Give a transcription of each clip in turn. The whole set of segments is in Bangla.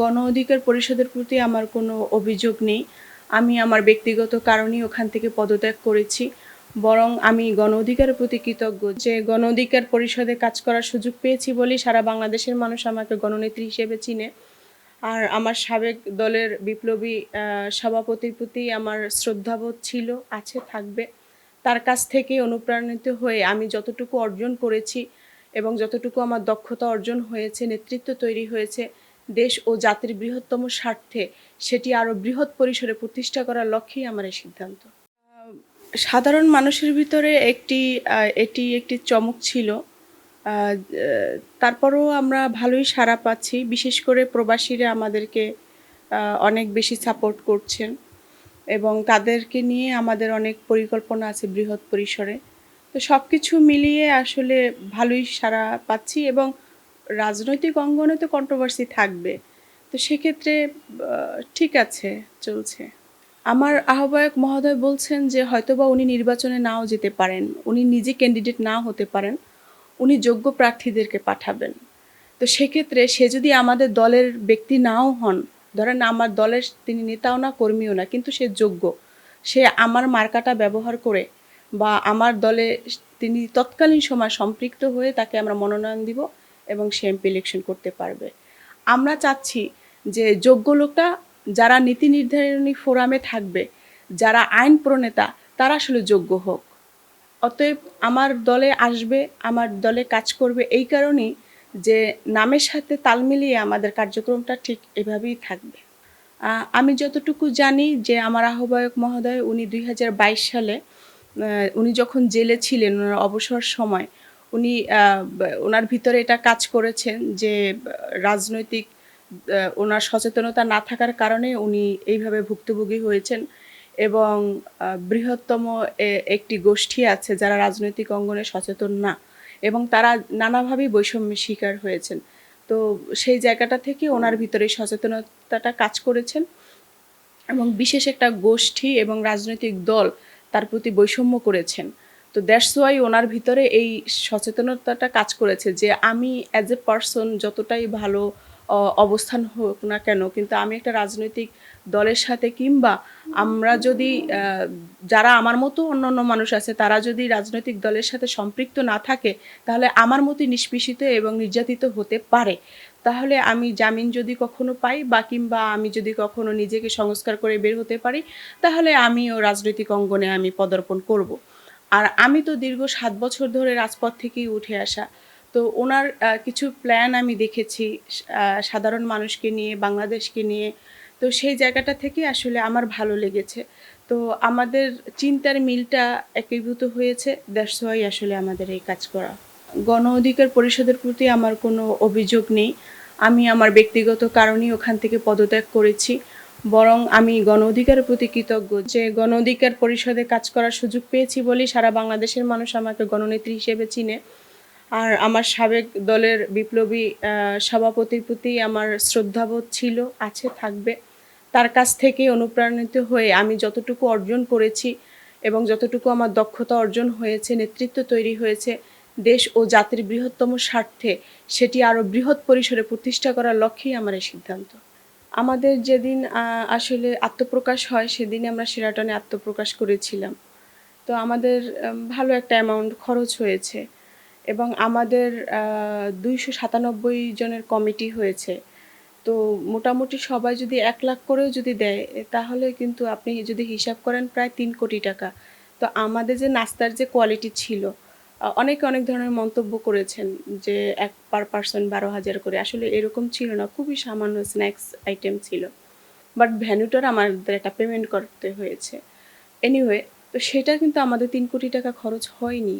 গণ অধিকার পরিষদের প্রতি আমার কোনো অভিযোগ নেই। আমি আমার ব্যক্তিগত কারণেই ওখান থেকে পদত্যাগ করেছি। বরং আমি গণ অধিকারের প্রতি কৃতজ্ঞ যে গণ অধিকার পরিষদে কাজ করার সুযোগ পেয়েছি বলেই সারা বাংলাদেশের মানুষ আমাকে গণনেত্রী হিসেবে চিনে। আর আমার সাবেক দলের বিপ্লবী সভাপতির প্রতি আমার শ্রদ্ধাবোধ ছিল, আছে, থাকবে। তার কাছ থেকে অনুপ্রাণিত হয়ে আমি যতটুকু অর্জন করেছি এবং যতটুকু আমার দক্ষতা অর্জন হয়েছে, নেতৃত্ব তৈরি হয়েছে দেশ ও জাতির বৃহত্তম স্বার্থে সেটি আরও বৃহৎ পরিসরে প্রতিষ্ঠা করার লক্ষ্যেই আমার এই সিদ্ধান্ত। সাধারণ মানুষের ভিতরে একটি এটি একটি চমক ছিল। তারপরেও আমরা ভালোই সাড়া পাচ্ছি। বিশেষ করে প্রবাসীরা আমাদেরকে অনেক বেশি সাপোর্ট করছেন এবং তাদেরকে নিয়ে আমাদের অনেক পরিকল্পনা আছে বৃহৎ পরিসরে। তো সব কিছু মিলিয়ে আসলে ভালোই সাড়া পাচ্ছি এবং রাজনৈতিক অঙ্গনে তো কন্ট্রোভার্সি থাকবে। তো সেক্ষেত্রে ঠিক আছে, চলছে। আমার আহ্বায়ক মহোদয় বলছেন যে হয়তোবা উনি নির্বাচনে নাও যেতে পারেন, উনি নিজে ক্যান্ডিডেট নাও হতে পারেন, উনি যোগ্য প্রার্থীদেরকে পাঠাবেন। তো সেক্ষেত্রে সে যদি আমাদের দলের ব্যক্তি নাও হন, ধরেন আমার দলের তিনি নেতাও না, কর্মীও না, কিন্তু সে যোগ্য, সে আমার মার্কাটা ব্যবহার করে বা আমার দলে তিনি তৎকালীন সময় সম্পৃক্ত হয়ে তাকে আমরা মনোনয়ন দিব এবং সে এমপি ইলেকশন করতে পারবে। আমরা চাচ্ছি যে যোগ্য লোকটা, যারা নীতি নির্ধারণী ফোরামে থাকবে, যারা আইন প্রণেতা, তারা আসলে যোগ্য হোক। অতএব আমার দলে আসবে, আমার দলে কাজ করবে এই কারণেই যে নামের সাথে তাল মিলিয়ে আমাদের কার্যক্রমটা ঠিক এভাবেই থাকবে। আমি যতটুকু জানি যে আমার আহ্বায়ক মহোদয়, উনি দুই হাজার বাইশ সালে উনি যখন জেলে ছিলেন, ওনার অবসর সময় উনি ওনার ভিতরে এটা কাজ করেছেন যে রাজনৈতিক ওনার সচেতনতা না থাকার কারণে উনি এইভাবে ভুক্তভোগী হয়েছেন এবং বৃহত্তম একটি গোষ্ঠী আছে যারা রাজনৈতিক অঙ্গনে সচেতন না এবং তারা নানাভাবেই বৈষম্যের শিকার হয়েছেন। তো সেই জায়গাটা থেকে ওনার ভিতরে সচেতনতাটা কাজ করেছেন এবং বিশেষ একটা গোষ্ঠী এবং রাজনৈতিক দল তার প্রতি বৈষম্য করেছেন। তো দ্যাটস ওয়াই ওনার ভিতরে এই সচেতনতাটা কাজ করেছে যে আমি অ্যাজ এ পার্সন যতটাই ভালো অবস্থান হোক না কেন, কিন্তু আমি একটা রাজনৈতিক দলের সাথে কিংবা আমরা যদি যারা আমার মতো অন্য অন্য মানুষ আছে, তারা যদি রাজনৈতিক দলের সাথে সম্পৃক্ত না থাকে, তাহলে আমার মতোই নিষ্পেষিত এবং নির্যাতিত হতে পারে তাহলে আমি জামিন যদি কখনো পাই বা কিংবা আমি যদি কখনো নিজেকে সংস্কার করে বের হতে পারি, তাহলে আমিও রাজনৈতিক অঙ্গনে আমি পদার্পণ করব। আর আমি তো দীর্ঘ সাত বছর ধরে রাজপথ থেকেই উঠে আসা। তো ওনার কিছু প্ল্যান আমি দেখেছি সাধারণ মানুষকে নিয়ে, বাংলাদেশকে নিয়ে। তো সেই জায়গাটা থেকে আসলে আমার ভালো লেগেছে। তো আমাদের চিন্তার মিলটা একীভূত হয়েছে। ওয়াই আসলে আমাদের এই কাজ করা। গণ অধিকার পরিষদের প্রতি আমার কোনো অভিযোগ নেই। আমি আমার ব্যক্তিগত কারণেই ওখান থেকে পদত্যাগ করেছি। বরং আমি গণ অধিকারের প্রতি কৃতজ্ঞ যে গণ অধিকার পরিষদে কাজ করার সুযোগ পেয়েছি বলেই সারা বাংলাদেশের মানুষ আমাকে গণনেত্রী হিসেবে চিনে। আর আমার সাবেক দলের বিপ্লবী সভাপতির প্রতি আমার শ্রদ্ধাবোধ ছিল, আছে, থাকবে। তার কাছ থেকে অনুপ্রাণিত হয়ে আমি যতটুকু অর্জন করেছি এবং যতটুকু আমার দক্ষতা অর্জন হয়েছে, নেতৃত্ব তৈরি হয়েছে, দেশ ও জাতির বৃহত্তম স্বার্থে সেটি আরও বৃহৎ পরিসরে প্রতিষ্ঠা করার লক্ষ্যেই আমার এই সিদ্ধান্ত। আমাদের যেদিন আসলে আত্মপ্রকাশ হয় সেদিন আমরা সেরাটনে আত্মপ্রকাশ করেছিলাম। তো আমাদের ভালো একটা অ্যামাউন্ট খরচ হয়েছে এবং আমাদের দুইশো সাতানব্বই জনের কমিটি হয়েছে। তো মোটামুটি সবাই যদি এক লাখ করেও যদি দেয় তাহলে কিন্তু আপনি যদি হিসাব করেন প্রায় তিন কোটি টাকা। তো আমাদের যে নাস্তার যে কোয়ালিটি ছিল অনেকে অনেক ধরনের মন্তব্য করেছেন যে এক পার পার্সন বারো হাজার করে। আসলে এরকম ছিল না, খুবই সামান্য স্ন্যাক্স আইটেম ছিল। বাট ভ্যানুটার আমাদের একটা পেমেন্ট করতে হয়েছে। এনিওয়ে তো সেটা কিন্তু আমাদের তিন কোটি টাকা খরচ হয়নি।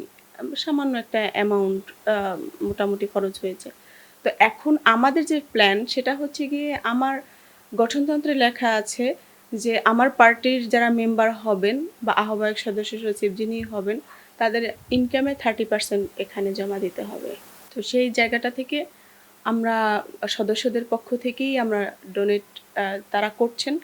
সামান্য একটা অ্যামাউন্ট মোটামুটি খরচ হয়েছে। তো এখন আমাদের যে প্ল্যান সেটা হচ্ছে গিয়ে আমার গঠনতন্ত্রে লেখা আছে যে আমার পার্টির যারা মেম্বার হবেন বা আহ্বায়ক সদস্য সচিব যিনি হবেন, তাদের ইনকামে থার্টি পার্সেন্ট এখানে জমা দিতে হবে। তো সেই জায়গাটা থেকে আমরা সদস্যদের পক্ষ থেকেই আমরা ডোনেট তারা করছেন।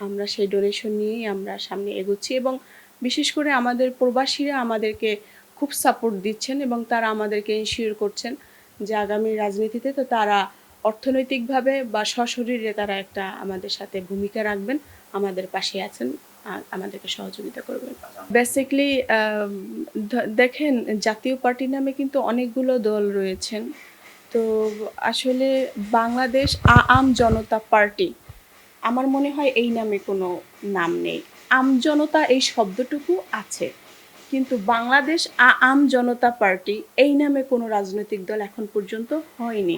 আমরা সেই ডোনেশন নিয়েই আমরা সামনে এগোচ্ছি এবং বিশেষ করে আমাদের প্রবাসীরা আমাদেরকে খুব সাপোর্ট দিচ্ছেন এবং তারা আমাদেরকে ইনশিওর করছেন যে আগামী রাজনীতিতে তো তারা অর্থনৈতিকভাবে বা সশরীরে তারা একটা আমাদের সাথে ভূমিকা রাখবেন। আমাদের পাশে আছেন আমাদেরকে সহযোগিতা করবেন। বেসিকলি দেখেন, জাতীয় পার্টি নামে কিন্তু অনেকগুলো দল রয়েছেন। তো আসলে বাংলাদেশ আম জনতা পার্টি, আমার মনে হয় এই নামে কোনো নাম নেই। আম জনতা এই শব্দটুকু আছে, কিন্তু বাংলাদেশ আম জনতা পার্টি এই নামে কোনো রাজনৈতিক দল এখন পর্যন্ত হয়নি।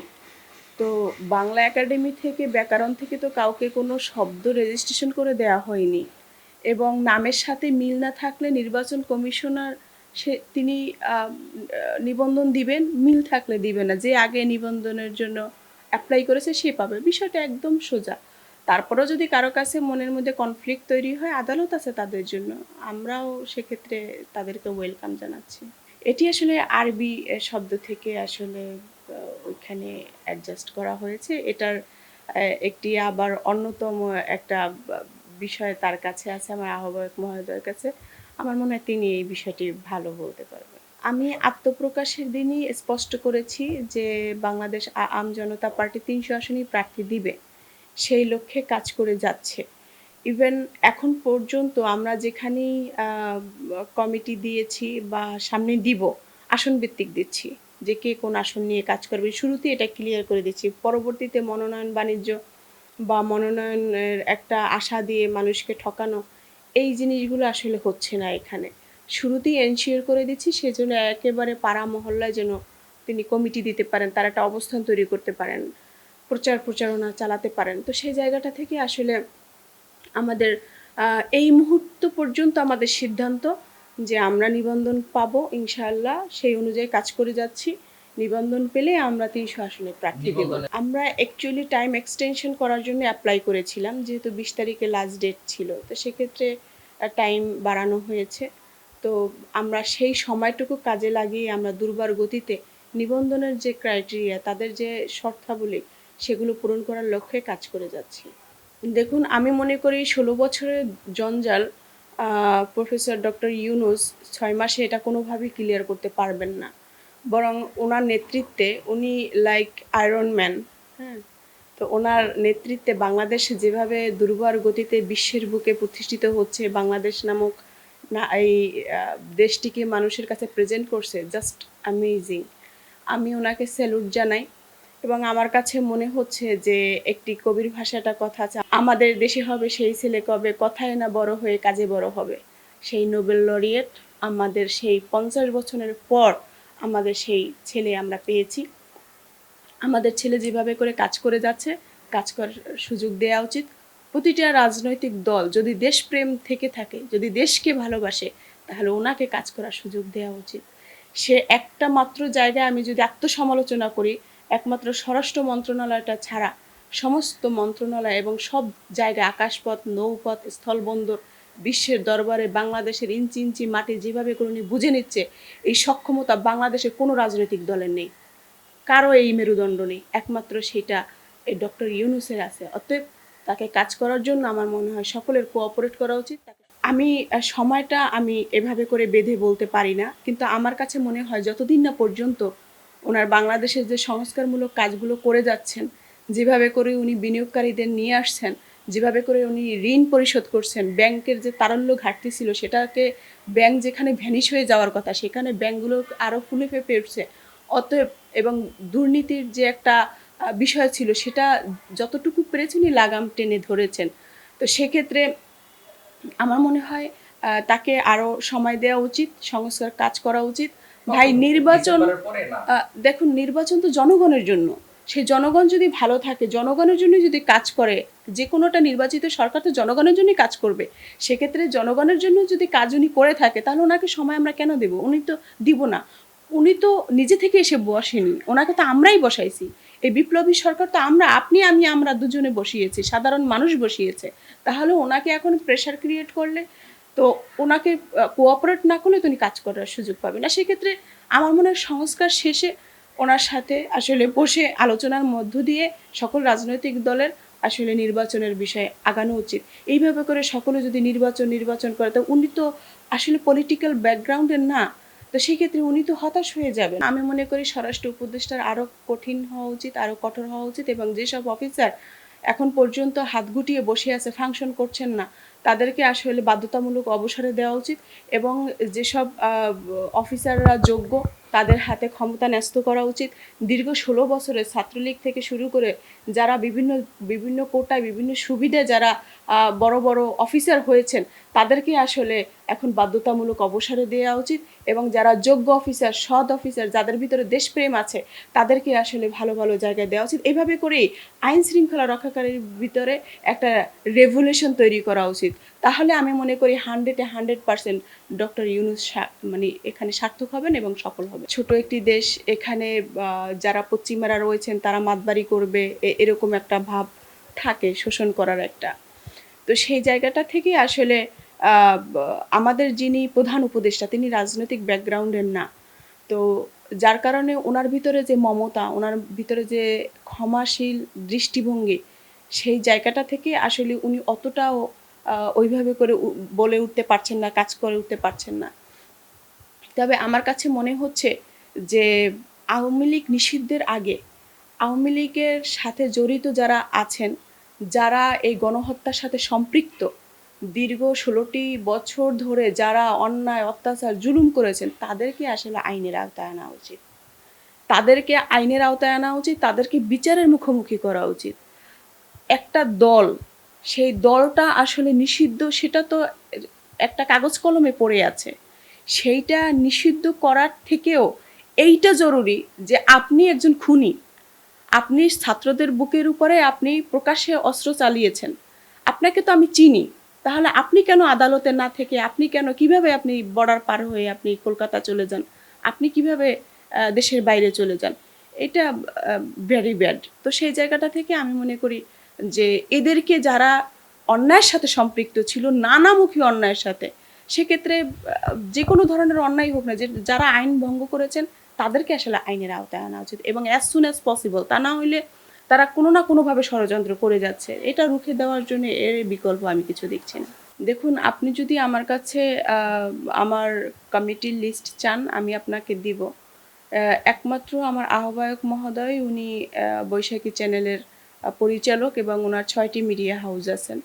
তো বাংলা একাডেমি থেকে ব্যাকরণ থেকে তো কাউকে কোনো শব্দ রেজিস্ট্রেশন করে দেওয়া হয়নি। এবং নামের সাথে মিল না থাকলে নির্বাচন কমিশনার সে, তিনি নিবন্ধন দিবেন, মিল থাকলে দিবে না। যে আগে নিবন্ধনের জন্য অ্যাপ্লাই করেছে সে পাবে। বিষয়টা একদম সোজা। তারপরেও যদি কারও কাছে মনের মধ্যে কনফ্লিক্ট তৈরি হয়, আদালত আছে তাদের জন্য। আমরাও সেক্ষেত্রে তাদেরকে ওয়েলকাম জানাচ্ছি। এটি আসলে আরবি শব্দ থেকে আসলে ওইখানে অ্যাডজাস্ট করা হয়েছে। এটার একটি আবার অন্যতম একটা বিষয় তার কাছে আছে, আমার আহ্বায়ক মহোদয়ের কাছে। আমার মনে হয় তিনি এই বিষয়টি ভালো বলতে পারবেন। আমি আত্মপ্রকাশের দিনই স্পষ্ট করেছি যে বাংলাদেশ আম জনতা পার্টি তিনশো আসনই প্রার্থী দিবে। সেই লক্ষ্যে কাজ করে যাচ্ছে। ইভেন এখন পর্যন্ত আমরা যেখানেই কমিটি দিয়েছি বা সামনে দিব আসন ভিত্তিক দিচ্ছি যে কে কোন আসন নিয়ে কাজ করবে। শুরুতেই এটা ক্লিয়ার করে দিচ্ছি। পরবর্তীতে মনোনয়ন, বাণিজ্য বা মনোনয়নের একটা আশা দিয়ে মানুষকে ঠকানো, এই জিনিসগুলো আসলে হচ্ছে না এখানে। শুরুতেই এনশিওর করে দিচ্ছি সেজন্য একেবারে পাড়া মহল্লায় যেন তিনি কমিটি দিতে পারেন, তার একটা অবস্থান তৈরি করতে পারেন, প্রচার প্রচারণা চালাতে পারেন। তো সেই জায়গাটা থেকে আসলে আমাদের এই মুহূর্ত পর্যন্ত আমাদের সিদ্ধান্ত যে আমরা নিবন্ধন পাবো ইনশাআল্লাহ সেই অনুযায়ী কাজ করে যাচ্ছি। নিবন্ধন পেলে আমরা তিনশো আসনে প্রার্থী দেব আমরা অ্যাকচুয়ালি টাইম এক্সটেনশন করার জন্য অ্যাপ্লাই করেছিলাম যেহেতু বিশ তারিখে লাস্ট ডেট ছিল। তো সেক্ষেত্রে টাইম বাড়ানো হয়েছে। তো আমরা সেই সময়টুকু কাজে লাগিয়ে আমরা দুর্বার গতিতে নিবন্ধনের যে ক্রাইটেরিয়া তাদের যে শর্তাবলী সেগুলো পূরণ করার লক্ষ্যে কাজ করে যাচ্ছি। দেখুন আমি মনে করি ষোলো বছরের জঞ্জাল প্রফেসর ডক্টর ইউনুস ছয় মাসে এটা কোনোভাবেই ক্লিয়ার করতে পারবেন না। বরং ওনার নেতৃত্বে উনি লাইক আয়রন ম্যান হ্যাঁ? তো ওনার নেতৃত্বে বাংলাদেশ যেভাবে দুর্বার গতিতে বিশ্বের বুকে প্রতিষ্ঠিত হচ্ছে, বাংলাদেশ নামক না, এই দেশটিকে মানুষের কাছে প্রেজেন্ট করছে জাস্ট অ্যামেজিং আমি ওনাকে স্যালুট জানাই। এবং আমার কাছে মনে হচ্ছে যে একটি কবির ভাষাটা কথা আছে। আমাদের দেশে হবে সেই ছেলে কবে? কথায় না বড় হয়ে কাজে বড় হবে? সেই নোবেল লরিয়েট আমাদের সেই পঞ্চাশ বছরের পর আমাদের সেই ছেলে আমরা পেয়েছি। আমাদের ছেলে যেভাবে করে কাজ করে যাচ্ছে, কাজ করার সুযোগ দেওয়া উচিত। প্রতিটা রাজনৈতিক দল যদি দেশপ্রেম থেকে থাকে, যদি দেশকে ভালোবাসে, তাহলে ওনাকে কাজ করার সুযোগ দেওয়া উচিত। সে একটা মাত্র জায়গায় আমি যদি আত্মসমালোচনা করি একমাত্র স্বরাষ্ট্র মন্ত্রণালয়টা ছাড়া সমস্ত মন্ত্রণালয় এবং সব জায়গায় আকাশপথ, নৌপথ, স্থলবন্দর, বিশ্বের দরবারে বাংলাদেশের ইঞ্চি ইঞ্চি মাটি যেভাবে করে উনি বুঝে নিচ্ছে, এই সক্ষমতা বাংলাদেশে কোনো রাজনৈতিক দলের নেই। কারও এই মেরুদণ্ড নেই। একমাত্র সেটা এই ডক্টর ইউনুসের আছে। অতএব তাকে কাজ করার জন্য আমার মনে হয় সকলের কোঅপারেট করা উচিত। আমি সময়টা আমি এভাবে করে বেঁধে বলতে পারি না, কিন্তু আমার কাছে মনে হয় যতদিন না পর্যন্ত ওনার বাংলাদেশের যে সংস্কারমূলক কাজগুলো করে যাচ্ছেন, যেভাবে করে উনি বিনিয়োগকারীদের নিয়ে আসছেন, যেভাবে করে উনি ঋণ পরিশোধ করছেন, ব্যাংকের যে তারল্য ঘাটতি ছিল সেটাকে ব্যাংক যেখানে ভ্যানিশ হয়ে যাওয়ার কথা, সেখানে ব্যাংকগুলো আরও ফুলে ফেপে উঠছে। অতএব এবং দুর্নীতির যে একটা বিষয় ছিল সেটা যতটুকু পেরেছেন লাগাম টেনে ধরেছেন। তো সেক্ষেত্রে আমার মনে হয় তাকে আরও সময় দেওয়া উচিত, সংস্কার কাজ করা উচিত। ভাই নির্বাচন দেখুন নির্বাচন তো জনগণের জন্য। সেই জনগণ যদি ভালো থাকে জনগণের জন্য যদি কাজ করে যে কোনোটা নির্বাচিত সরকার তো জনগণের জন্যই কাজ করবে। সেক্ষেত্রে জনগণের জন্য যদি কাজ উনি করে থাকে তাহলে ওনাকে সময় আমরা কেন দেব? উনি তো দিব না। উনি তো নিজে থেকে এসে বসেনি। ওনাকে তো আমরাই বসাইছি। এই বিপ্লবী সরকার তো আমরা আপনি আমি আমরা দুজনে বসিয়েছি। সাধারণ মানুষ বসিয়েছে। তাহলে ওনাকে এখন প্রেশার ক্রিয়েট করলে তো ওনাকে কোঅপারেট না করলে তো উনি কাজ করার সুযোগ পাবে না। সেক্ষেত্রে আমার মনে হয় সংস্কার শেষে ওনার সাথে আসলে বসে আলোচনার মধ্য দিয়ে সকল রাজনৈতিক দলের আসলে নির্বাচনের বিষয়ে আগানো উচিত। এইভাবে করে সকলে যদি নির্বাচন নির্বাচন করে, তো উনি তো আসলে পলিটিক্যাল ব্যাকগ্রাউন্ডের না, তো সেই ক্ষেত্রে উনি তো হতাশ হয়ে যাবেন। আমি মনে করি স্বরাষ্ট্র উপদেষ্টার আরও কঠিন হওয়া উচিত আরও কঠোর হওয়া উচিত এবং যেসব অফিসার এখন পর্যন্ত হাত গুটিয়ে বসে আছে ফাংশন করছেন না তাদেরকে আসলে বাধ্যতামূলক অবসরে দেওয়া উচিত এবং যেসব অফিসাররা যোগ্য তাদের হাতে ক্ষমতা ন্যস্ত করা উচিত। দীর্ঘ ষোলো বছরে ছাত্রলীগ থেকে শুরু করে যারা বিভিন্ন বিভিন্ন কোটায় বিভিন্ন সুবিধে যারা বড় বড় অফিসার হয়েছেন তাদেরকে আসলে এখন বাধ্যতামূলক অবসরে দেওয়া উচিত এবং যারা যোগ্য অফিসার, সৎ অফিসার, যাদের ভিতরে দেশপ্রেম আছে, তাদেরকে আসলে ভালো ভালো জায়গায় দেওয়া উচিত। এভাবে করেই আইন শৃঙ্খলা রক্ষাকারীর ভিতরে একটা রেভুলেশন তৈরি করা উচিত। তাহলে আমি মনে করি হান্ড্রেডে হান্ড্রেড পার্সেন্ট ডক্টর ইউনুস মানে এখানে সার্থক হবেন এবং সফল হবে ছোট একটি দেশ, এখানে যারা পশ্চিমারা রয়েছেন, তারা মাতবাড়ি করবে এরকম একটা ভাব থাকে শোষণ করার একটা। তো সেই জায়গাটা থেকে আসলে আমাদের যিনি প্রধান উপদেষ্টা, তিনি রাজনৈতিক ব্যাকগ্রাউন্ডের না। তো যার কারণে ওনার ভিতরে যে মমতা, ওনার ভিতরে যে ক্ষমাশীল দৃষ্টিভঙ্গি, সেই জায়গাটা থেকে আসলে উনি অতটাও ওইভাবে করে বলে উঠতে পারছেন না, কাজ করে উঠতে পারছেন না। তবে আমার কাছে মনে হচ্ছে যে আওয়ামী লীগ নিষিদ্ধের আগে, আওয়ামী লীগের সাথে জড়িত যারা আছেন, যারা এই গণহত্যার সাথে সম্পৃক্ত দীর্ঘ ষোলোটি বছর ধরে যারা অন্যায়, অত্যাচার, জুলুম করেছেন, তাদেরকে আসলে আইনের আওতায় আনা উচিত। তাদেরকে আইনের আওতায় আনা উচিত, তাদেরকে বিচারের মুখোমুখি করা উচিত। একটা দল, সেই দলটা আসলে নিষিদ্ধ, সেটা তো একটা কাগজ কলমে পড়ে আছে। সেইটা নিষিদ্ধ করার থেকেও এইটা জরুরি যে আপনি একজন খুনি। আপনি ছাত্রদের বুকের উপরে আপনি প্রকাশ্যে অস্ত্র চালিয়েছেন। আপনাকে তো আমি চিনি। তাহলে আপনি কেন আদালতে না থেকে, আপনি কেন, কীভাবে আপনি বর্ডার পার হয়ে আপনি কলকাতা চলে যান? আপনি কীভাবে দেশের বাইরে চলে যান? এটা ভেরি ব্যাড তো সেই জায়গাটা থেকে আমি মনে করি যে এদেরকে যারা অন্যায়ের সাথে সম্পৃক্ত ছিল, নানামুখী অন্যায়ের সাথে, সেক্ষেত্রে যে কোনো ধরনের অন্যায় হোক না যে, যারা আইন ভঙ্গ করেছেন, তাদেরকে আসলে আইনের আওতায় আনা উচিত এবং অ্যাজ সুন অ্যাজ পসিবল তা না হইলে তারা কোনো না কোনোভাবে ষড়যন্ত্র করে যাচ্ছে। এটা রুখে দেওয়ার জন্য এর বিকল্প আমি কিছু দেখছি না। দেখুন, আপনি যদি আমার কাছে আমার কমিটির লিস্ট চান, আমি আপনাকে দিব। একমাত্র আমার আহ্বায়ক মহোদয়, উনি বৈশাখী চ্যানেলের পরিচালক এবং ওনার ছয়টি মিডিয়া হাউস আছেন।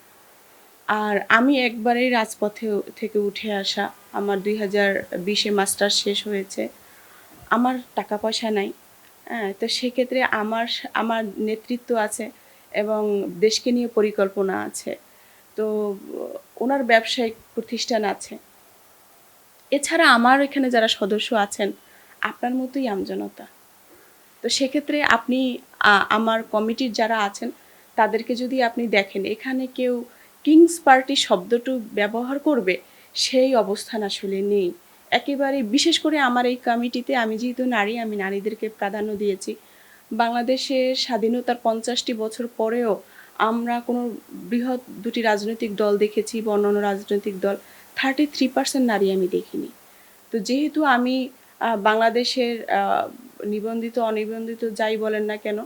আর আমি একবারেই রাজপথে থেকে উঠে আসা। আমার দুই হাজার বিশে মাস্টার শেষ হয়েছে। আমার টাকা পয়সা নাই। তো সেক্ষেত্রে আমার আমার নেতৃত্ব আছে এবং দেশকে নিয়ে পরিকল্পনা আছে। তো, ওনার ব্যবসায়িক প্রতিষ্ঠান আছে। এছাড়া আমার এখানে যারা সদস্য আছেন, আপনার মতোই আমজনতা। তো সেক্ষেত্রে আপনি আমার কমিটির যারা আছেন, তাদেরকে যদি আপনি দেখেন, এখানে কেউ কিংস পার্টি শব্দটু ব্যবহার করবে, সেই অবস্থান আসলে নেই। একেবারে বিশেষ করে আমার এই কমিটিতে আমি যেহেতু নারী, আমি নারীদেরকে প্রাধান্য দিয়েছি। বাংলাদেশের স্বাধীনতার পঞ্চাশটি বছর পরেও আমরা কোনো বৃহৎ দুটি রাজনৈতিক দল দেখেছি বা অন্যান্য রাজনৈতিক দল থার্টি থ্রি পার্সেন্ট নারী আমি দেখিনি। তো যেহেতু আমি বাংলাদেশের নিবন্ধিত, অনিবন্ধিত যাই বলেন না কেন,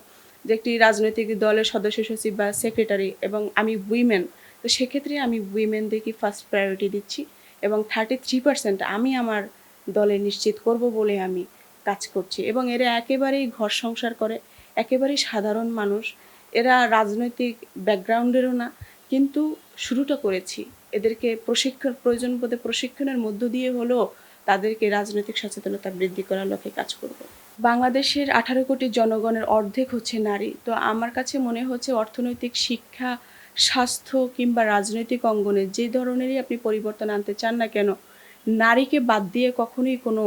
যে একটি রাজনৈতিক দলের সদস্য সচিব বা সেক্রেটারি এবং আমি উইমেন তো সেক্ষেত্রে আমি উইমেনদেরকে ফার্স্ট প্রায়োরিটি দিচ্ছি। এবং থার্টি থ্রি পার্সেন্ট আমি আমার দলে নিশ্চিত করব বলে আমি কাজ করছি। এবং এরা একেবারেই ঘর সংসার করে, একেবারেই সাধারণ মানুষ। এরা রাজনৈতিক ব্যাকগ্রাউন্ডেরও না, কিন্তু শুরুটা করেছি। এদেরকে প্রশিক্ষণ, প্রয়োজন বোধে প্রশিক্ষণের মধ্য দিয়ে হলেও তাদেরকে রাজনৈতিক সচেতনতা বৃদ্ধি করার লক্ষ্যে কাজ করব। বাংলাদেশের আঠারো কোটি জনগণের অর্ধেক হচ্ছে নারী। তো আমার কাছে মনে হচ্ছে অর্থনৈতিক শিক্ষা স্বাস্থ্য কিংবা রাজনৈতিক অঙ্গনে যে ধরনেরই আপনি পরিবর্তন আনতে চান না কেন, নারীকে বাদ দিয়ে কখনোই কোনো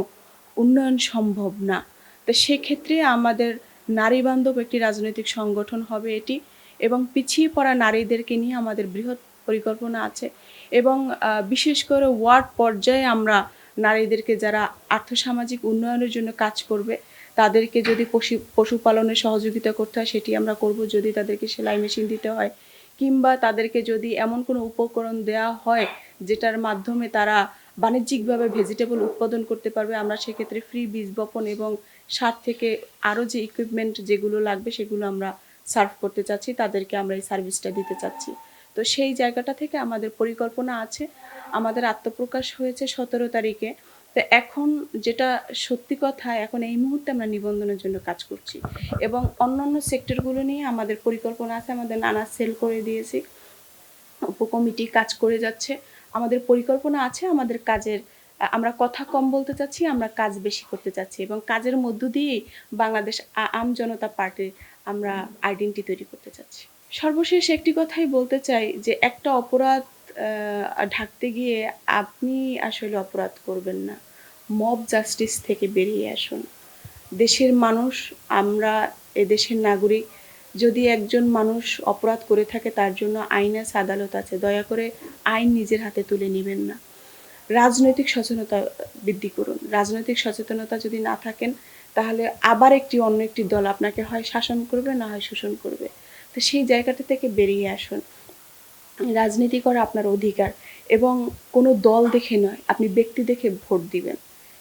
উন্নয়ন সম্ভব না। তো সেক্ষেত্রে আমাদের নারী বান্ধব একটি রাজনৈতিক সংগঠন হবে এটি এবং পিছিয়ে পড়া নারীদেরকে নিয়ে আমাদের বৃহৎ পরিকল্পনা আছে এবং বিশেষ করে ওয়ার্ড পর্যায়ে আমরা নারীদেরকে যারা আর্থসামাজিক উন্নয়নের জন্য কাজ করবে, তাদেরকে যদি পশু, পশুপালনে সহযোগিতা করতে হয় সেটি আমরা করব। যদি তাদেরকে সেলাই মেশিন দিতে হয় কিংবা তাদেরকে যদি এমন কোনো উপকরণ দেওয়া হয় যেটার মাধ্যমে তারা বাণিজ্যিকভাবে ভেজিটেবল উৎপাদন করতে পারবে, আমরা সেক্ষেত্রে ফ্রি বীজ বপন এবং সার থেকে আরও যে ইকুইপমেন্ট যেগুলো লাগবে সেগুলো আমরা সার্ভ করতে চাচ্ছি, তাদেরকে আমরা এই সার্ভিসটা দিতে চাচ্ছি। তো সেই জায়গাটা থেকে আমাদের পরিকল্পনা আছে। আমাদের আত্মপ্রকাশ হয়েছে সতেরো তারিখে। তো এখন যেটা সত্যি কথা, এখন এই মুহূর্তে আমরা নিবন্ধনের জন্য কাজ করছি। এবং অন্যান্য সেক্টরগুলো নিয়ে আমাদের পরিকল্পনা আছে, আমাদের নানা সেল করে দিয়েছি, উপকমিটি কাজ করে যাচ্ছে। আমাদের পরিকল্পনা আছে, আমাদের কাজের, আমরা কথা কম বলতে চাচ্ছি, আমরা কাজ বেশি করতে চাচ্ছি। এবং কাজের মধ্য দিয়েই বাংলাদেশ আম জনতা পার্টির আমরা আইডেন্টি তৈরি করতে চাচ্ছি। সর্বশেষ একটি কথাই বলতে চাই যে, একটা অপরাধ ঢাকতে গিয়ে আপনি আসলে অপরাধ করবেন না। মব জাস্টিস থেকে বেরিয়ে আসুন। দেশের মানুষ, আমরা এ দেশের নাগরিক, যদি একজন মানুষ অপরাধ করে থাকে, তার জন্য আইন আছে আদালত আছে। দয়া করে আইন নিজের হাতে তুলে নেবেন না। রাজনৈতিক সচেতনতা বৃদ্ধি করুন। রাজনৈতিক সচেতনতা যদি না থাকেন, তাহলে আবার একটি, অন্য একটি দল আপনাকে হয় শাসন করবে, না হয় শোষণ করবে। তো সেই জায়গাটা থেকে বেরিয়ে আসুন। রাজনীতি করা আপনার অধিকার এবং কোনো দল দেখে নয়, আপনি ব্যক্তি দেখে ভোট দিবেন।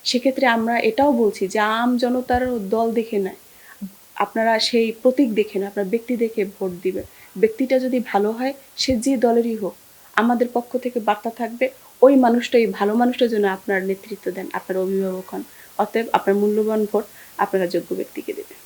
সেক্ষেত্রে আমরা এটাও বলছি যে আম জনতার দল দেখে নেয়। আপনারা সেই প্রতীক দেখে না আপনার ব্যক্তি দেখে ভোট দিবে। ব্যক্তিটা যদি ভালো হয়, সে যে দলেরই হোক, আমাদের পক্ষ থেকে বার্তা থাকবে, ওই মানুষটা এই ভালো মানুষটার জন্য আপনার নেতৃত্ব দেন, আপনার অভিভাবক হন। অতএব আপনার মূল্যবান ভোট আপনারা যোগ্য ব্যক্তিকে দেবেন।